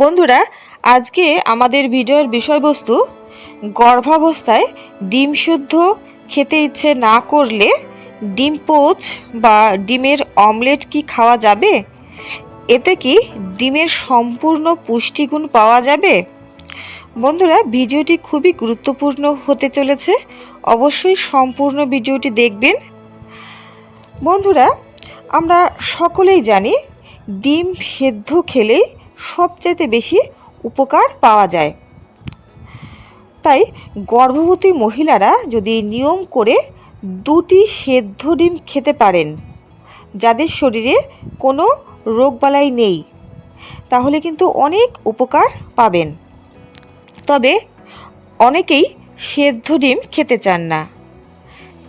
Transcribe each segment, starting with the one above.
বন্ধুরা, আজকে আমাদের ভিডিওর বিষয়বস্তু, গর্ভাবস্থায় ডিম শুদ্ধ খেতে ইচ্ছে না করলে ডিম পোচ বা ডিমের অমলেট কি খাওয়া যাবে? এতে কি ডিমের সম্পূর্ণ পুষ্টিগুণ পাওয়া যাবে? বন্ধুরা, ভিডিওটি খুবই গুরুত্বপূর্ণ হতে চলেছে। অবশ্যই সম্পূর্ণ ভিডিওটি দেখবেন। বন্ধুরা, আমরা সকলেই জানি ডিম সেদ্ধ খেলেই সবচাইতে বেশি উপকার পাওয়া যায়। তাই গর্ভবতী মহিলারা যদি নিয়ম করে দুটি সেদ্ধ ডিম খেতে পারেন, যাদের শরীরে কোনো রোগবালাই নেই, তাহলে কিন্তু অনেক উপকার পাবেন। তবে অনেকেই সেদ্ধ ডিম খেতে চান না।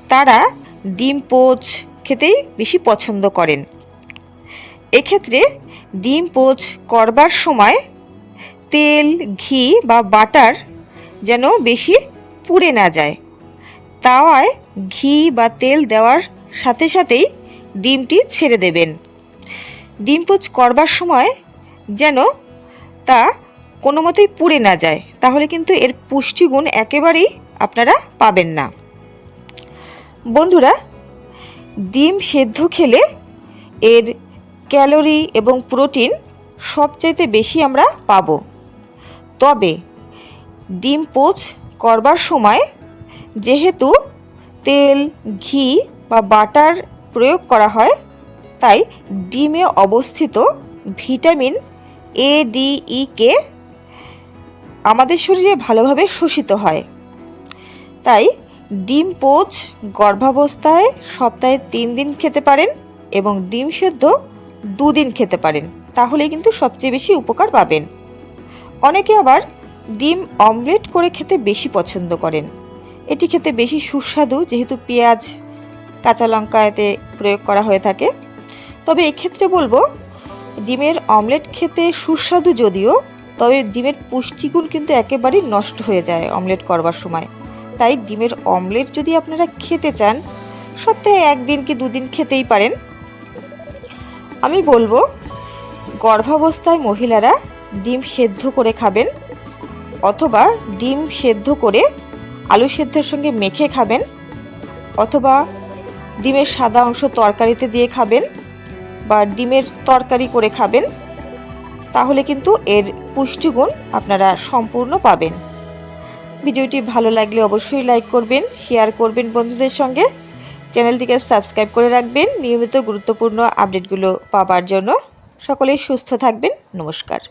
তারা ডিম পোচ খেতেই বেশি পছন্দ করেন। এক্ষেত্রে ডিম পোচ করবার সময় তেল, ঘি বা বাটার যেন বেশি পুড়ে না যায়। তাওয়ায় ঘি বা তেল দেওয়ার সাথে সাথেই ডিমটি ছেড়ে দেবেন। ডিম পোচ করবার সময় যেন তা কোনো মতেই পুড়ে না যায়, তাহলে কিন্তু এর পুষ্টিগুণ একেবারেই আপনারা পাবেন না। বন্ধুরা, ডিম সেদ্ধ খেলে এর ক্যালোরি এবং প্রোটিন সবচাইতে বেশি আমরা পাব। তবে ডিম পোচ করবার সময় যেহেতু তেল, ঘি বা বাটার প্রয়োগ করা হয়, তাই ডিমে অবস্থিত ভিটামিন এ ডি ই কে আমাদের শরীরে ভালোভাবে শোষিত হয়। তাই ডিম পোচ গর্ভাবস্থায় সপ্তাহে তিন দিন খেতে পারেন এবং ডিম সেদ্ধ দুদিন খেতে পারেন তাহলে কিন্তু সবচেয়ে বেশি উপকার পাবেন। অনেকে আবার ডিম অমলেট করে খেতে বেশি পছন্দ করেন। এটি খেতে বেশি সুস্বাদু, যেহেতু পেঁয়াজ, কাঁচা লঙ্কা এতে প্রয়োগ করা হয়ে থাকে। তবে এক্ষেত্রে বলব, ডিমের অমলেট খেতে সুস্বাদু যদিও, তবে ডিমের পুষ্টিগুণ কিন্তু একেবারেই নষ্ট হয়ে যায় অমলেট করবার সময়। তাই ডিমের অমলেট যদি আপনারা খেতে চান, সপ্তাহে একদিন কি দুদিন খেতেই পারেন। আমি বলব, গর্ভাবস্থায় মহিলারা ডিম সেদ্ধ করে খাবেন অথবা ডিম সেদ্ধ করে আলু সেদ্ধের সঙ্গে মেখে খাবেন অথবা ডিমের সাদা অংশ তরকারিতে দিয়ে খাবেন বা ডিমের তরকারি করে খাবেন, তাহলে কিন্তু এর পুষ্টিগুণ আপনারা সম্পূর্ণ পাবেন। ভিডিওটি ভালো লাগলে অবশ্যই লাইক করবেন শেয়ার করবেন বন্ধুদের সঙ্গে। চ্যানেলটিকে সাবস্ক্রাইব করে রাখবেন। নিয়মিত গুরুত্বপূর্ণ আপডেটগুলো পাবার জন্য। সকলেই সুস্থ থাকবেন। নমস্কার।